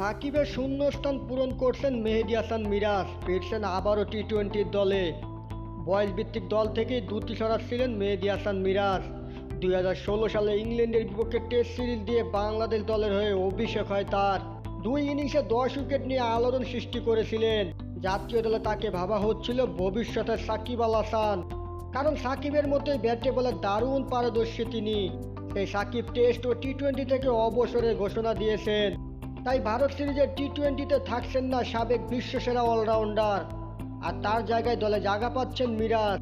সাকিবের শূন্যস্থান পূরণ করছেন মেহেদি হাসান মিরাজ। ফিরছেন আবারও টি টোয়েন্টির দলে। বয়স ভিত্তিক দল থেকেই দুটি সরাচ্ছিলেন মেহেদি হাসান মিরাজ। দুই হাজার ষোলো সালে ইংল্যান্ডের বিপক্ষে টেস্ট সিরিজ দিয়ে বাংলাদেশ দলের হয়ে অভিষেক হয় তার। দুই ইনিংসে দশ উইকেট নিয়ে আলোড়ন সৃষ্টি করেছিলেন। জাতীয় দলে তাকে ভাবা হচ্ছিল ভবিষ্যতের সাকিব আল হাসান। কারণ সাকিবের মতোই ব্যাটে বলে দারুণ পারদর্শী তিনি। সেই সাকিব টেস্ট ও টি টোয়েন্টি থেকে অবসরের ঘোষণা দিয়েছেন। তাই ভারত সিরিজের টি টোয়েন্টিতে থাকছেন না সাবেক বিশ্বসেরা অলরাউন্ডার। আর তার জায়গায় দলে জায়গা পাচ্ছেন মিরাজ।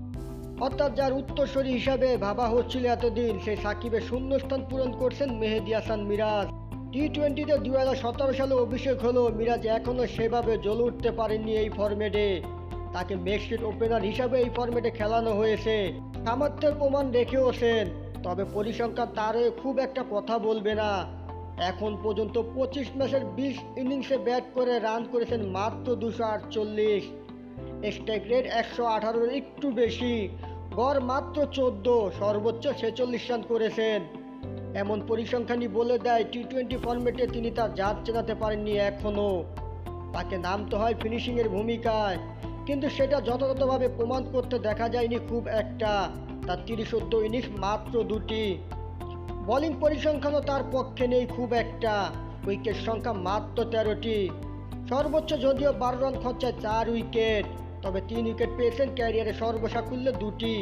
অর্থাৎ যার উত্তরসূরি হিসাবে ভাবা হচ্ছিল এতদিন সেই সাকিবের শূন্যস্থান পূরণ করছেন মেহেদি হাসান মিরাজ। টি টোয়েন্টিতে দু হাজার সতেরো সালে অভিষেক হলো মিরাজ এখনও সেভাবে জ্বলে উঠতে পারেননি এই ফরম্যাটে। তাকে মেক্সিট ওপেনার হিসাবে এই ফরম্যাটে খেলানো হয়েছে। সামর্থ্যের প্রমাণ রেখেওছেন, তবে পরিসংখ্যান তার হয়ে খুব একটা কথা বলবে না। এখন পর্যন্ত পঁচিশ ম্যাচের বিশ ইনিংসে ব্যাট করে রান করেছেন মাত্র দুশো আটচল্লিশ। স্ট্রাইক রেট একশো আঠারোর একটু বেশি, গড় মাত্র চোদ্দ, সর্বোচ্চ ছেচল্লিশ রান করেছেন। এমন পরিসংখ্যানই বলে দেয় টি টোয়েন্টি ফর্মেটে তিনি তার জাত চেনাতে পারেননি এখনও তাকে নামতে হয় ফিনিশিংয়ের ভূমিকায়, কিন্তু সেটা যথাযথভাবে প্রমাণ করতে দেখা যায়নি খুব একটা। তার তিরিশোদ্দ ইনিংস মাত্র দুটি। বোলিং পরিসংখ্যানও তার পক্ষে নেই খুব একটা। উইকেট সংখ্যা মাত্র তেরোটি। সর্বোচ্চ যদিও বারো রান খরচায় চার উইকেট, তবে তিন উইকেট পেয়েছেন ক্যারিয়ারে সর্বসাকুল্য দুটি।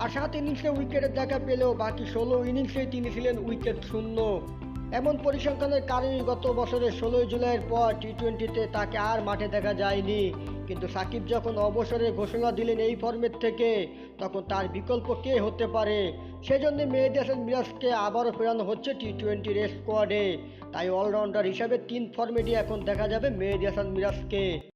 আর সাত ইনিংসে উইকেটের দেখা পেলেও বাকি ষোলো ইনিংসেই তিনি ছিলেন উইকেট শূন্য। এমন পরিসংখ্যানের কারণে গত বছরের ষোলোই জুলাইয়ের পর টি টোয়েন্টিতে তাকে আর মাঠে দেখা যায়নি। কিন্তু সাকিব যখন অবসরের ঘোষণা দিলেন এই ফর্মের থেকে, তখন তার বিকল্প কে হতে পারে? সেজন্য মেহেদি হাসান মিরাজকে আবারও ফেরানো হচ্ছে টি টোয়েন্টির স্কোয়াডে। তাই অলরাউন্ডার হিসাবে তিন ফর্মেটই এখন দেখা যাবে মেহেদি হাসান মিরাজকে।